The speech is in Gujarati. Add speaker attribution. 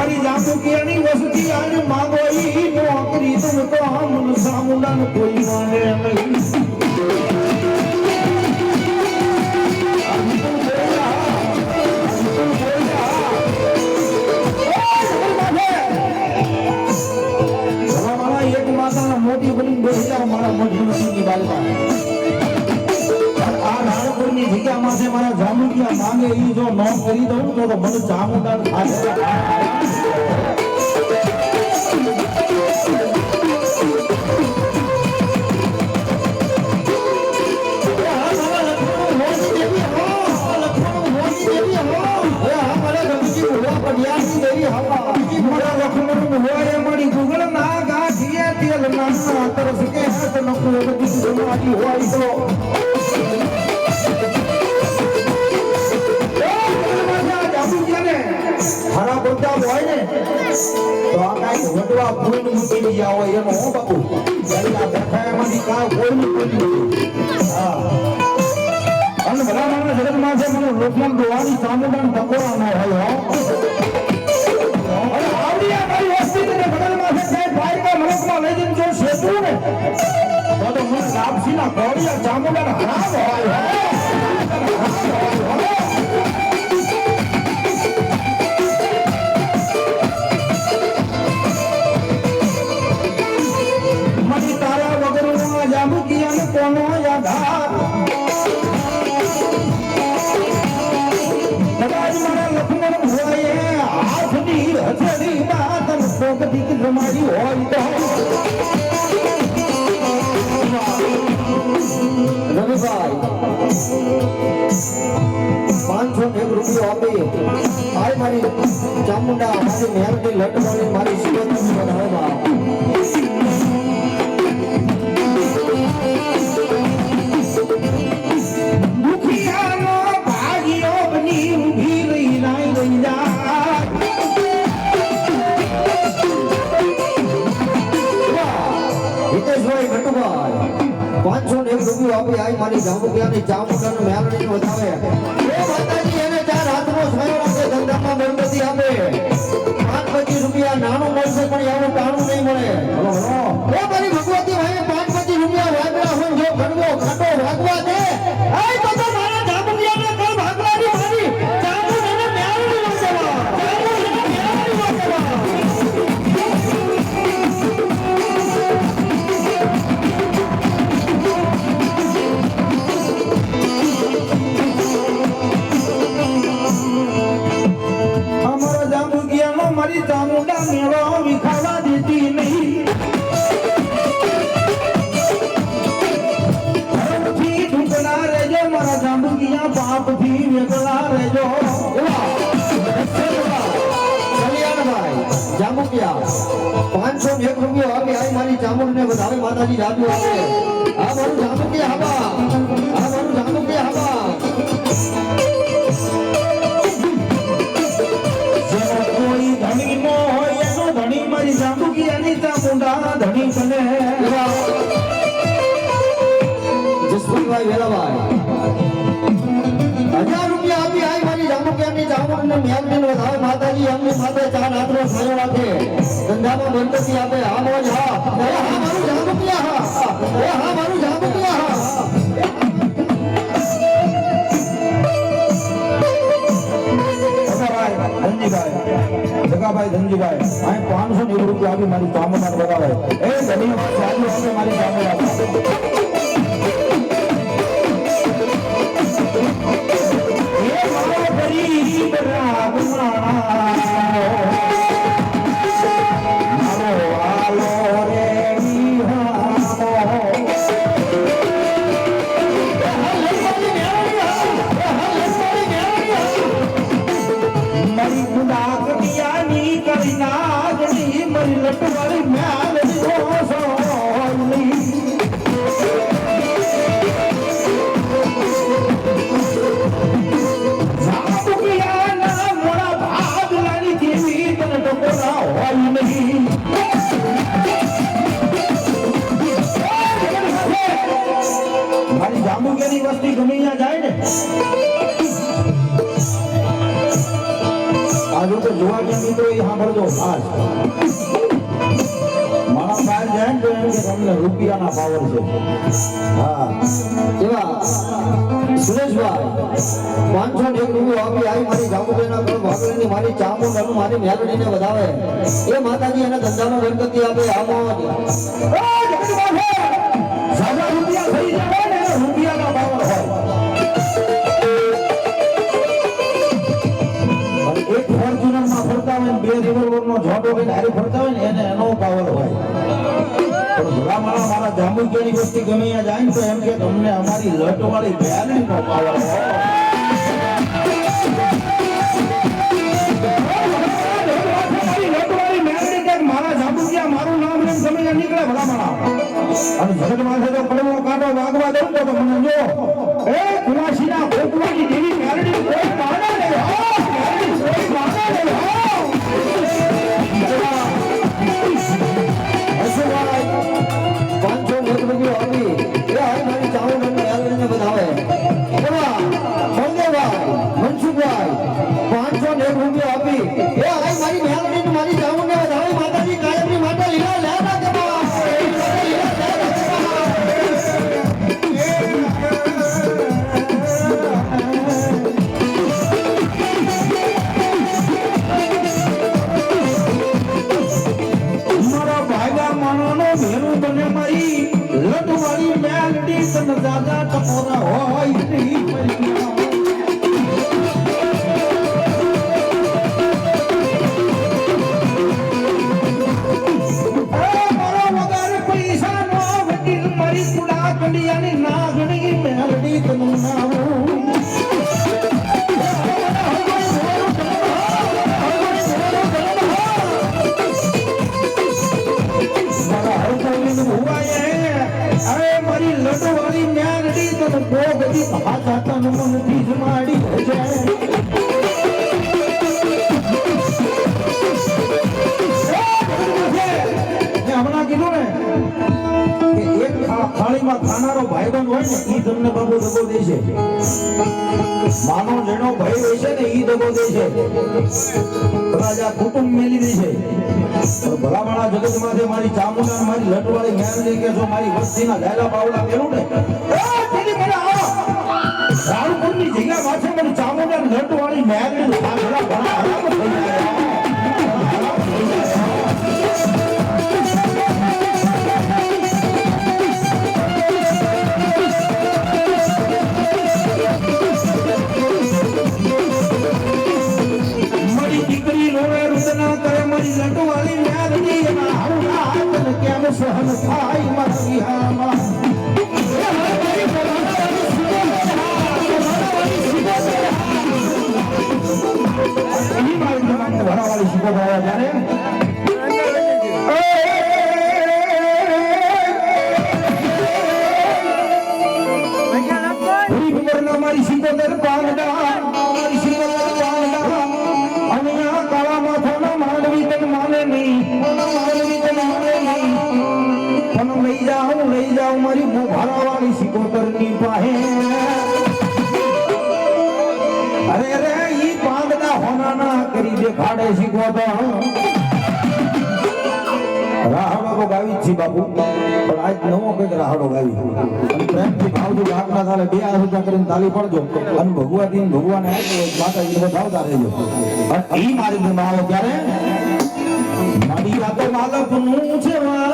Speaker 1: અને જાદુકિયાની વસ્તી આને માગોઈ નોકરી તું તો હમન સામુંડાન કોઈ માને નહીં. મોટી બની બે હજાર મારા મજબૂતી બાલકા ની જગ્યામાં છે મારા જામુડિયા માંગે એ જો ન કરી દઉં તો મને જામુદાર હરા બધા હોય ને. તો આ ભૂઈને મૂકી ગયા હોય એનો હો બાપુ? જરી આ બેઠા એમાંથી કાંઈ હોય હા. અને ભલા માણસ જગતમાં છે, મને લોકમાં દોવાની ચામુંડાને ટકોરા ન હોય અને આવડી આ મારી સાહેબ દ્વારકા મલકમાં લઈ જઈને જો શેતું ને તો તો મને લાપસીના કોળિયા ચામુંડાના હરામ હોય
Speaker 2: આપી હાય મારી ચામુંડા મારી મહેરની લટવાની મારી સુરત બનાવવા
Speaker 1: દુખિયાનો ભાગ્યો બની
Speaker 2: પાંચસો ને એક રૂપિયો આપી હાય મારી જામુકિયાની ચામુંડાનું મહેરણી વધાવે એ માતાજી એને ચાર હાથનો સ્વયં આપે ધંધામાં ગણપતિ આપે. પાંચ પચીસ રૂપિયા નાનું મળશે પણ એવું ટાણું નહીં મળે. એ મારી ભગવતી ભાઈ પાંચ પચીસ રૂપિયા વાગડા હું જો ગણવો ખાટો વાગવા દે
Speaker 1: મારી ચામુંડા મેળો વિખાવા દેતી નહીં. ઢૂંઢના રહેજો, મારા જામુકિયા પાપથી વેગળા રહેજો.
Speaker 2: જામુડિયા પાંચસો ને એક રૂપિયો આપી આય મારી જામુડીને વધારે માતાજી જાદુ આપે. આ મારું જામુડિયા હવા જામુકિયાની જામુડીને મેલડીને વધારે માતાજી એમની માથે ચાર હાથનો સ્મરણ રાખે ધંધામાં ગણપતિ આપે. હા, મોજ, હા. હા, મારું જાગુપિયા હા. હા, મારું જાગુપિયા હા.
Speaker 1: જગાભાઈ, ધનજીભાઈ. આ પાંચસો નેવું રૂપિયા આપી મારી ચામુંડા બગાવે એ ગરીબ મારી ચામુંડા એ ગરીબ ગયા મિત્રો, એ સાંભળજો ખાસ
Speaker 2: એવા સુરેશભાઈ, પાંચસો ને એક રૂપિયો આવી મારી જામુડીના ઘર ભાગલીની મારી ચામુંડાનું મારી મેલડીને વધાવે. એ માતાજી એને ધંધામાં ગણપતિ આપે. આમો
Speaker 1: મોટો ગાડી ફરતા હોય ને એને એનો પાવર હોય. પણ ભલા મારા મારા જાંબુકિયાની વસ્તી ગમે ત્યાં જાય ને તો એમ કે તમને અમારી પાવર નામ લઈને ગમે ત્યાં નીકળે ભલા મારા અને જગતમાં કાંટો વાગવા દઉં તો મને જો. એ કુવાસીના માનો જેનો ભાઈ હોય છે ને એ દગો દે છે રાજા કુટુંબ મેલી દે છે ભલામણા જગતમાંથી મારી ચામુંડા મારી લટવાળી મેલડી કે જો મારી વસ્તીના ડાયલા બાવડા મેલું ને મને જગ્યા માથે મારી ચામુંડા લટવાળી મેલડી આ ઘણા હરામ થઈ જાય હરામ થઈ જાય એની મારી તમામને ભરાવાળી શીખો થવા ત્યારે પૂરી ખબરના કરી દેખાડે સિકોતર રાહડો તો ગાવી જ બાપુ. પણ આજ નવો કંઈક રાહડો ગાવી. પ્રેમથી ભાવથી ગામના થાલે બે આ રૂપિયા કરીને તાલી પડજો. અને ભગવાથી ભગવાન માતાજી બતાવતા રહેજો. ઈ મારી ગુણ આવે ત્યારે મારી વાતો માલકનું છે પાર